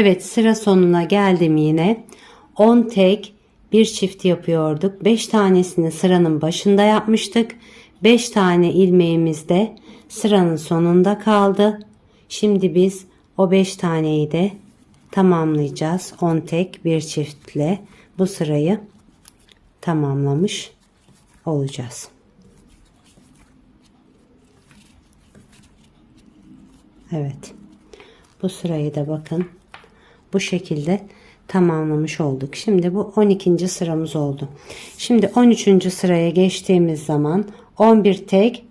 Evet sıra sonuna geldim yine. 10 tek bir çift yapıyorduk. 5 tanesini sıranın başında yapmıştık. 5 tane ilmeğimiz de sıranın sonunda kaldı. Şimdi biz o 5 taneyi de tamamlayacağız. 10 tek bir çiftle bu sırayı tamamlamış olacağız. Evet. Bu sırayı da bakın bu şekilde tamamlamış olduk. Şimdi bu 12. sıramız oldu. Şimdi 13. sıraya geçtiğimiz zaman 11 tek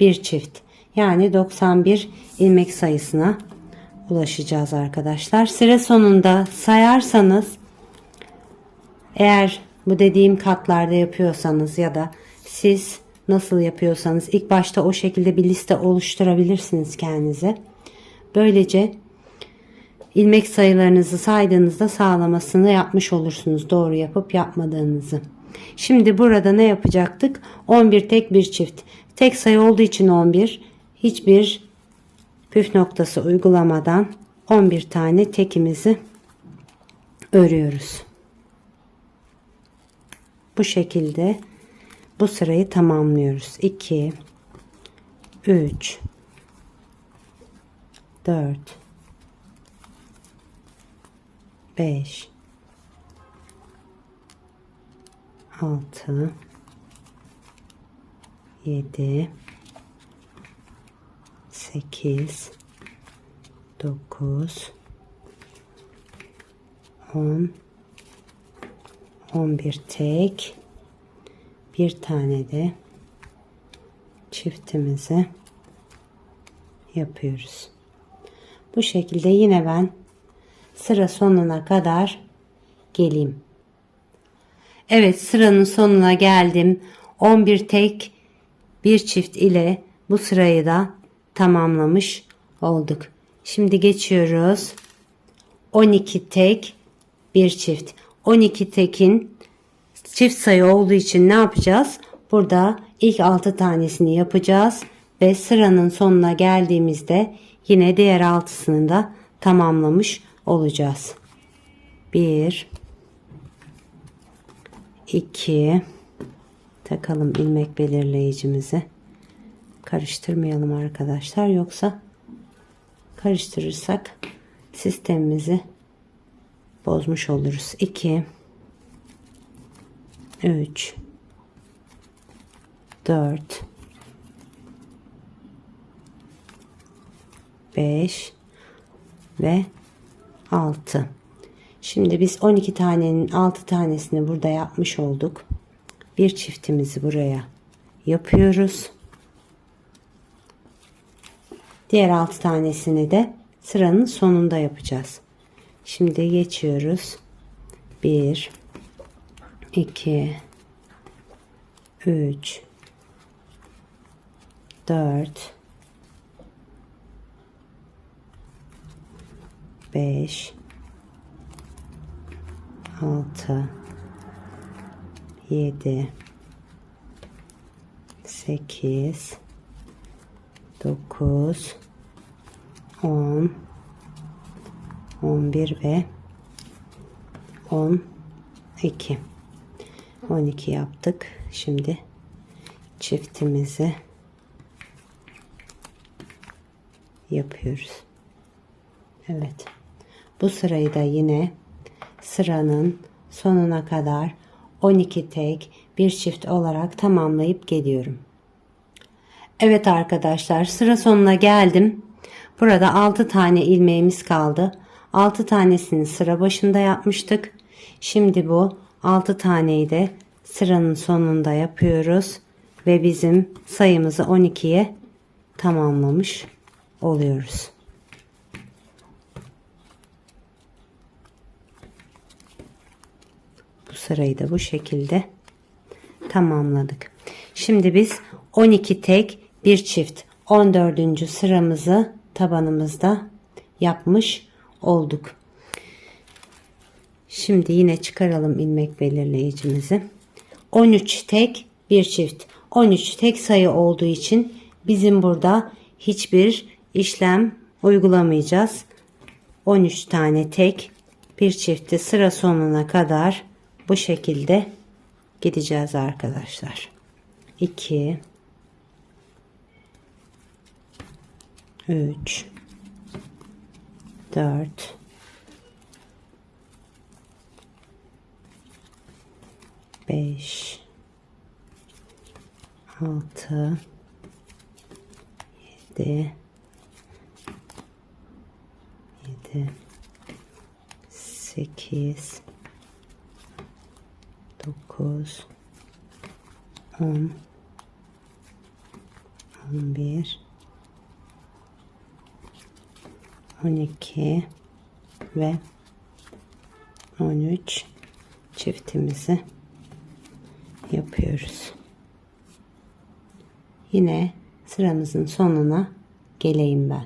bir çift yani 91 ilmek sayısına ulaşacağız arkadaşlar. Sıra sonunda sayarsanız eğer bu dediğim katlarda yapıyorsanız ya da siz nasıl yapıyorsanız ilk başta o şekilde bir liste oluşturabilirsiniz kendinize. Böylece ilmek sayılarınızı saydığınızda sağlamasını yapmış olursunuz. Doğru yapıp yapmadığınızı. Şimdi burada ne yapacaktık? 11 tek bir çift. Tek sayı olduğu için 11. Hiçbir püf noktası uygulamadan 11 tane tekimizi örüyoruz. Bu şekilde bu sırayı tamamlıyoruz. 2 3 4 5 6 7 8 9 10 11 tek bir tane de çiftimizi yapıyoruz. Bu şekilde yine ben sıra sonuna kadar geleyim. Evet sıranın sonuna geldim. 11 tek bir çift ile bu sırayı da tamamlamış olduk. Şimdi geçiyoruz. 12 tek bir çift. 12 tekin çift sayı olduğu için ne yapacağız? Burada ilk 6 tanesini yapacağız ve sıranın sonuna geldiğimizde yine diğer altısını da tamamlamış olacağız. 1 2 takalım ilmek belirleyicimizi. Karıştırmayalım arkadaşlar yoksa karıştırırsak sistemimizi bozmuş oluruz. 2 3 4 5 ve 6 şimdi biz 12 tanenin 6 tanesini burada yapmış olduk. Bir çiftimizi buraya yapıyoruz. Diğer 6 tanesini de sıranın sonunda yapacağız. Şimdi geçiyoruz. 1 2 3 4 5 6 7 8 9 10 11 ve 12 12 yaptık. Şimdi çiftimizi yapıyoruz. Evet. Bu sırayı da yine sıranın sonuna kadar 12 tek bir çift olarak tamamlayıp geliyorum. Evet arkadaşlar sıra sonuna geldim. Burada 6 tane ilmeğimiz kaldı. 6 tanesini sıra başında yapmıştık. Şimdi bu 6 taneyi de sıranın sonunda yapıyoruz ve bizim sayımızı 12'ye tamamlamış oluyoruz. Sırayı da bu şekilde tamamladık. Şimdi biz 12 tek bir çift 14. sıramızı tabanımızda yapmış olduk. Şimdi yine çıkaralım ilmek belirleyicimizi. 13 tek bir çift. 13 tek sayı olduğu için bizim burada hiçbir işlem uygulamayacağız. 13 tane tek bir çifti sıra sonuna kadar bu şekilde gideceğiz arkadaşlar. 2 3 4 5 6 7 7 8 9 10 11 12 ve 13 çiftimizi yapıyoruz. Yine sıramızın sonuna geleyim ben.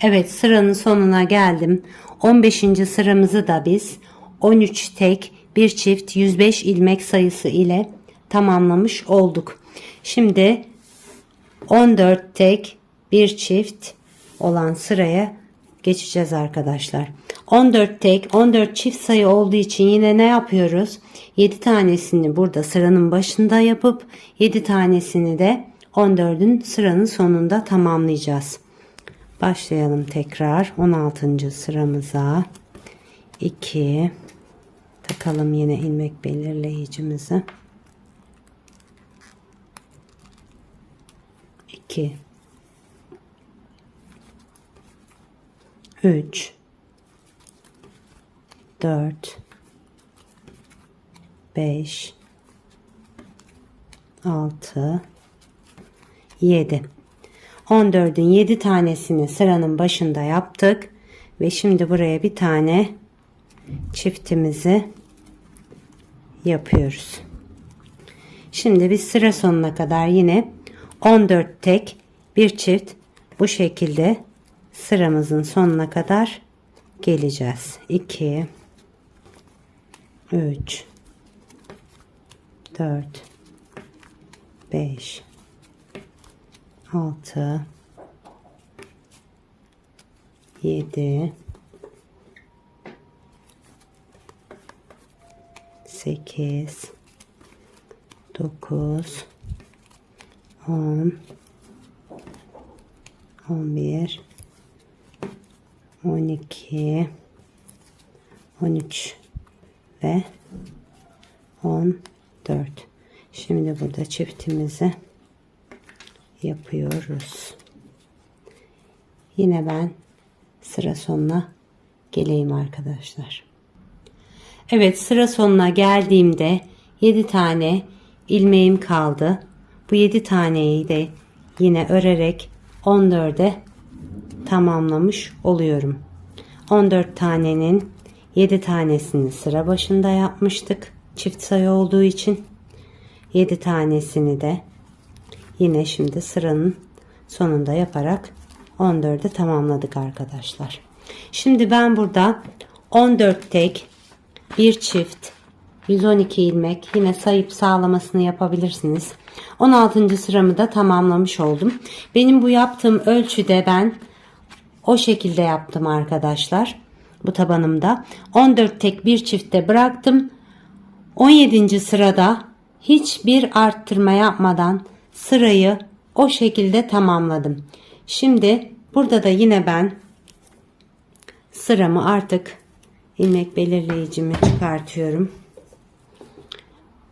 Evet sıranın sonuna geldim. 15. sıramızı da biz 13 tek bir çift 105 ilmek sayısı ile tamamlamış olduk. Şimdi 14 tek bir çift olan sıraya geçeceğiz arkadaşlar. 14 tek 14 çift sayı olduğu için yine ne yapıyoruz? 7 tanesini burada sıranın başında yapıp 7 tanesini de 14'ün sıranın sonunda tamamlayacağız. Başlayalım tekrar 16. sıramıza. 2 takalım yine ilmek belirleyicimizi. 2 3 4 5 6 7 14'ün 7 tanesini sıranın başında yaptık. Ve şimdi buraya bir tane çiftimizi yapıyoruz. Şimdi biz sıra sonuna kadar yine 14 tek bir çift bu şekilde sıramızın sonuna kadar geleceğiz. 2 3 4 5 6 7 8 9 10 11 12 13 ve 14 şimdi burada çiftimizi yapıyoruz. Yine ben sıra sonuna geleyim arkadaşlar Evet sıra sonuna geldiğimde 7 tane ilmeğim kaldı bu 7 taneyi de yine örerek 14'e tamamlamış oluyorum. 14 tanenin 7 tanesini sıra başında yapmıştık. Çift sayı olduğu için 7 tanesini de yine şimdi sıranın sonunda yaparak 14'ü tamamladık arkadaşlar. Şimdi ben burada 14 tek bir çift 112 ilmek yine sayıp sağlamasını yapabilirsiniz. 16. sıramı da tamamlamış oldum. Benim bu yaptığım ölçüde ben o şekilde yaptım arkadaşlar. Bu tabanımda 14 tek bir çifte bıraktım. 17. sırada hiçbir arttırma yapmadan sırayı o şekilde tamamladım. Şimdi burada da yine ben sıramı artık ilmek belirleyicimi çıkartıyorum.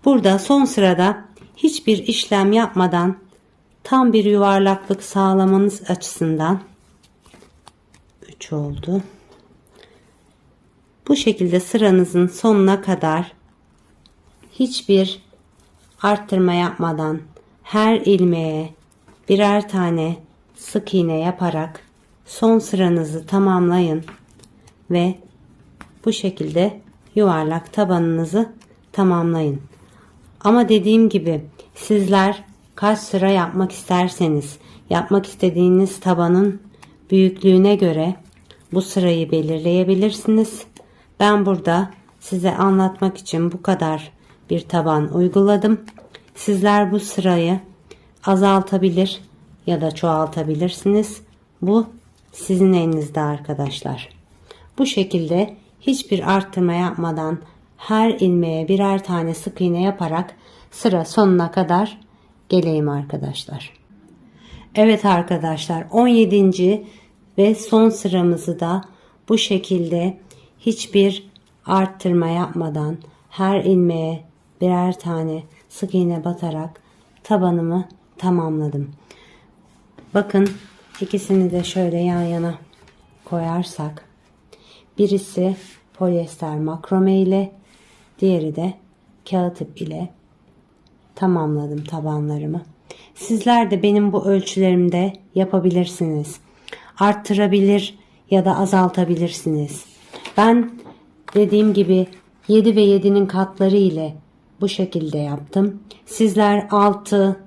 Burada son sırada hiçbir işlem yapmadan tam bir yuvarlaklık sağlamanız açısından 3 oldu. Bu şekilde sıranızın sonuna kadar hiçbir arttırma yapmadan her ilmeğe birer tane sık iğne yaparak son sıranızı tamamlayın ve bu şekilde yuvarlak tabanınızı tamamlayın. Ama dediğim gibi sizler kaç sıra yapmak isterseniz yapmak istediğiniz tabanın büyüklüğüne göre bu sırayı belirleyebilirsiniz. Ben burada size anlatmak için bu kadar bir taban uyguladım. Sizler bu sırayı azaltabilir ya da çoğaltabilirsiniz. Bu sizin elinizde arkadaşlar. Bu şekilde hiçbir arttırma yapmadan her ilmeğe birer tane sık iğne yaparak sıra sonuna kadar geleyim arkadaşlar. Evet arkadaşlar 17. ve son sıramızı da bu şekilde hiçbir arttırma yapmadan her ilmeğe birer tane sık iğne batarak tabanımı tamamladım. Bakın ikisini de şöyle yan yana koyarsak birisi polyester makrome ile diğeri de kağıt ip ile tamamladım tabanlarımı. Sizler de benim bu ölçülerimde yapabilirsiniz. Arttırabilir ya da azaltabilirsiniz. Ben dediğim gibi 7 ve 7'nin katları ile bu şekilde yaptım. Sizler 6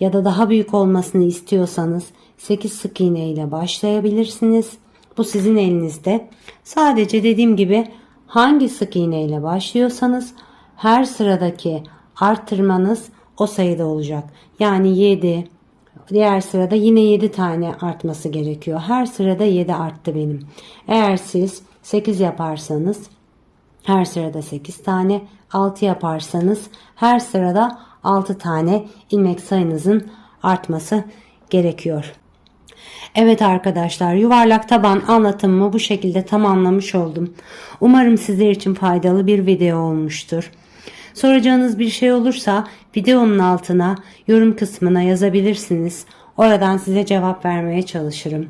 ya da daha büyük olmasını istiyorsanız 8 sık iğne ile başlayabilirsiniz. Bu sizin elinizde. Sadece dediğim gibi hangi sık iğne ile başlıyorsanız her sıradaki arttırmanız o sayıda olacak. Yani 7, diğer sırada yine 7 tane artması gerekiyor. Her sırada 7 arttı benim. Eğer siz 8 yaparsanız her sırada 8 tane, 6 yaparsanız her sırada 6 tane ilmek sayınızın artması gerekiyor. Evet arkadaşlar yuvarlak taban anlatımımı bu şekilde tamamlamış oldum. Umarım sizler için faydalı bir video olmuştur. Soracağınız bir şey olursa videonun altına yorum kısmına yazabilirsiniz. Oradan size cevap vermeye çalışırım.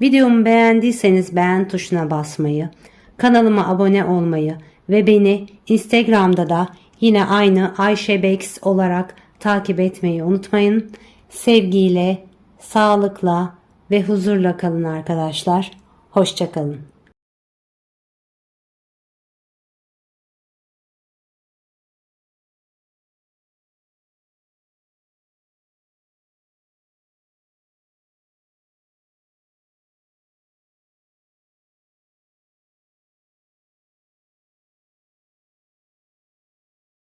Videomu beğendiyseniz beğen tuşuna basmayı, kanalıma abone olmayı ve beni Instagram'da da yine aynı Ayşe Bex olarak takip etmeyi unutmayın. Sevgiyle, sağlıkla ve huzurla kalın arkadaşlar. Hoşçakalın.